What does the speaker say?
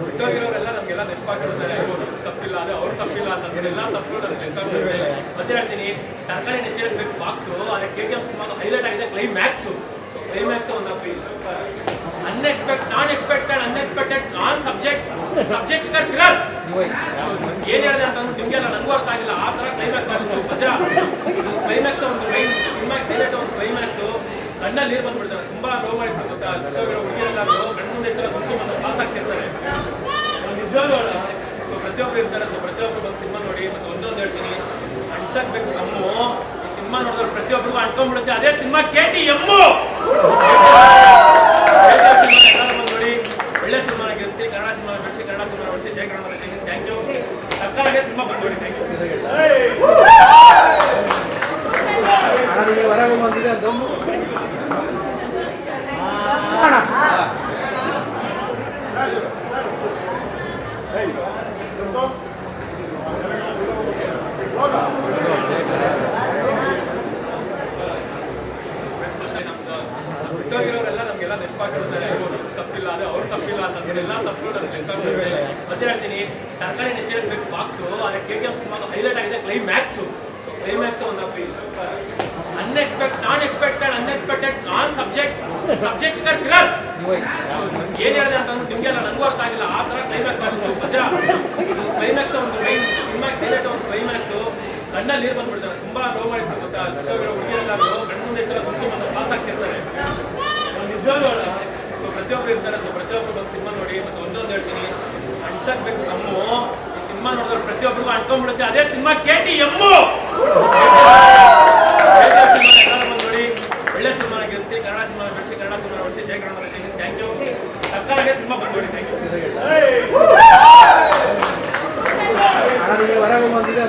ಹುಟ್ಟಾಗಿರೋರೆಲ್ಲ ನಮಗೆಲ್ಲ ನೆನಪಾಗಿರೋದ್ರೆ ತಪ್ಪಿಲ್ಲ ಅದು ಅವ್ರು ತಪ್ಪಿಲ್ಲ ಅಂತಂದ್ರೆಲ್ಲ ತಪ್ಪುಗಳು ನನಗೆ ನೆನಪಾಗಿರೋದ್ರೆ ಮತ್ತೆ ಹೇಳ್ತೀನಿ ತರಕಾರಿ ನೆಚ್ಚಿರಬೇಕು ಬಾಕ್ಸು ಅದಕ್ಕೆ K T M cinema highlight ಆಗಿದೆ ಕ್ಲೈಮ್ಯಾಕ್ಸು ಕ್ಲೈಮ್ಯಾಕ್ಸ್ ಒಂದು unexpect non expected unexpected non subject subject ಕರ್ ನೀರು ಬಂದ್ಬಿಡ್ತಾರೆ ತುಂಬಾ ನೋವಾಯ್ತು ಗೊತ್ತಾ? ಹುಡುಗಿರೆಲ್ಲ ಕಣ್ಣು ಮುಂದೆ ಸುಮ್ಮನೆ ಬಂದು ಪಾಸ್ ಆಗ್ತಿರ್ತಾರೆ ನಿಜವಾಗ್ಲೂ ಸೊ ಪ್ರತಿಯೊಬ್ಬರು ಇರ್ತಾರೆ. ಸೊ ಪ್ರತಿಯೊಬ್ಬರು ಬಂದು ಸಿನಿಮಾ ನೋಡಿ ಮತ್ತೆ ಒಂದೊಂದು ಹೇಳ್ತೀನಿ. ಅನ್ಸಕ್ಬೇಕು ನಮ್ಮ ಈ ಸಿನಿಮಾ ನೋಡಿದ್ರೆ ಪ್ರತಿಯೊಬ್ಬರಿಗೂ ಅನ್ಕೊಂಡ್ಬಿಡುತ್ತೆ. ಅದೇ ಸಿನಿಮಾ ಕೆ ಟಿ ಎಮ್ಮು ನೋಡಿ. ಒಳ್ಳೆ ಸಿನಿಮಾನ ಗೆಲ್ಸಿ, ಕನ್ನಡ ಸಿನಿಮಾ ಬೆಳೆಸಿ ಕನ್ನಡ ಸಿನಿಮಾ ಬೆಳೆಸಿ ಜಯ ಕನ್ನಡ ಥ್ಯಾಂಕ್ ಯು. ಸರ್ಕಾರಕ್ಕೆ ಸಿನಿಮಾ ಬಂದು ನೋಡಿ ಥ್ಯಾಂಕ್ ಯು ನಿಮಗೆ ಹೊರಗೆ ಬಂದಿದೆ ದಮ್ಮು ಬಿಟ್ಟೋಗಿರೋರೆಲ್ಲ ನಮಗೆಲ್ಲ ನೆನಪಾಗಿರ್ತಾರೆ ತಪ್ಪಿಲ್ಲ, ಅದು ಅವ್ರು ತಪ್ಪಿಲ್ಲ ಅಂತಂದ್ರೆ ಎಲ್ಲ ತಪ್ಪುಗಳು ನನಗೆ ನೆನಪಾಗ್ತದೆ ಮತ್ತೆ ಹೇಳ್ತೀನಿ, ತರಕಾರಿ ನೆಚ್ಚಿರಬೇಕು ಬಾಕ್ಸು ಅದಕ್ಕೆ ಕೆ ಟಿ ಹೈಲೈಟ್ ಆಗಿದೆ ಕ್ಲೈಮ್ಯಾಕ್ಸು ಕ್ಲೈಮ್ಯಾಕ್ಸ್ ಒಂದು unexpect non expected unexpected non subject subject clear ಏನ್ ಹೇಳಿದೆ ಅಂತಂದ್ರೆ ನಿಮ್ಗೆಲ್ಲ ನನಗೂ ಅರ್ಥ ಆಗಿಲ್ಲ. ಆ ತರ ಕ್ಲೈಮ್ಯಾಕ್ಸ್ ಆಗಿತ್ತು. ಮಜಾ. ಕ್ಲೈಮ್ಯಾಕ್ಸ್ ಒಂದು ಮೈನ್ ಸಿನಿಮಾ ಕ್ಲೈಮ್ಯಾಕ್ಸ್ ಒಂದು ಕ್ಲೈಮ್ಯಾಕ್ಸ್ ಕಣ್ಣಲ್ಲಿ ನೀರು ಬಂದ್ಬಿಡ್ತಾರೆ ತುಂಬಾ ನೋವಾಯ್ತು ಗೊತ್ತಾ? ಹುಡುಗಿರೆಲ್ಲ ಕಣ್ಣು ಮುಂದೆ ಇರ್ತಾರೆ ಸುಮ್ಮನೆ ಪಾಸ್ ಆಗ್ತಿರ್ತಾರೆ. ನಿಜವಾಗ್ಲೂ ಸೊ ಪ್ರತಿಯೊಬ್ಬರು ಇರ್ತಾರೆ. ಸೊ ಪ್ರತಿಯೊಬ್ಬರು ಬಂದು ಸಿನಿಮಾ ನೋಡಿ ಮತ್ತೆ ಒಂದೊಂದು ಹೇಳ್ತೀನಿ. ಅನ್ಸಕ್ಬೇಕು. ನಮ್ಮೂ ಈ ಸಿನಿಮಾ ನೋಡಿದ್ರೆ ಪ್ರತಿಯೊಬ್ಬರಿಗೂ ಅನ್ಕೊಂಡ್ಬಿಡುತ್ತೆ. ಅದೇ ಸಿನಿಮಾ ಕೇಟಿ ಎಮ್ಮು. ಸಿನಿಮಾನ ಗೆಲ್ಲಿಸಿ ಕನ್ನಡ ಸಿನಿಮಾ ಬೆಳೆಸಿ ಕನ್ನಡ ಸಿನಿಮಾ ಬೆಳೆಸಿ ಜಯ ಕನ್ನಡ ಥ್ಯಾಂಕ್ ಯು ಸರ್ಕಾರಕ್ಕೆ ಸಿನಿಮಾ ಬಂದ್ಬಿಡಿ ಥ್ಯಾಂಕ್ ಯು ಹೊರಗೆ ಬಂದಿದೆ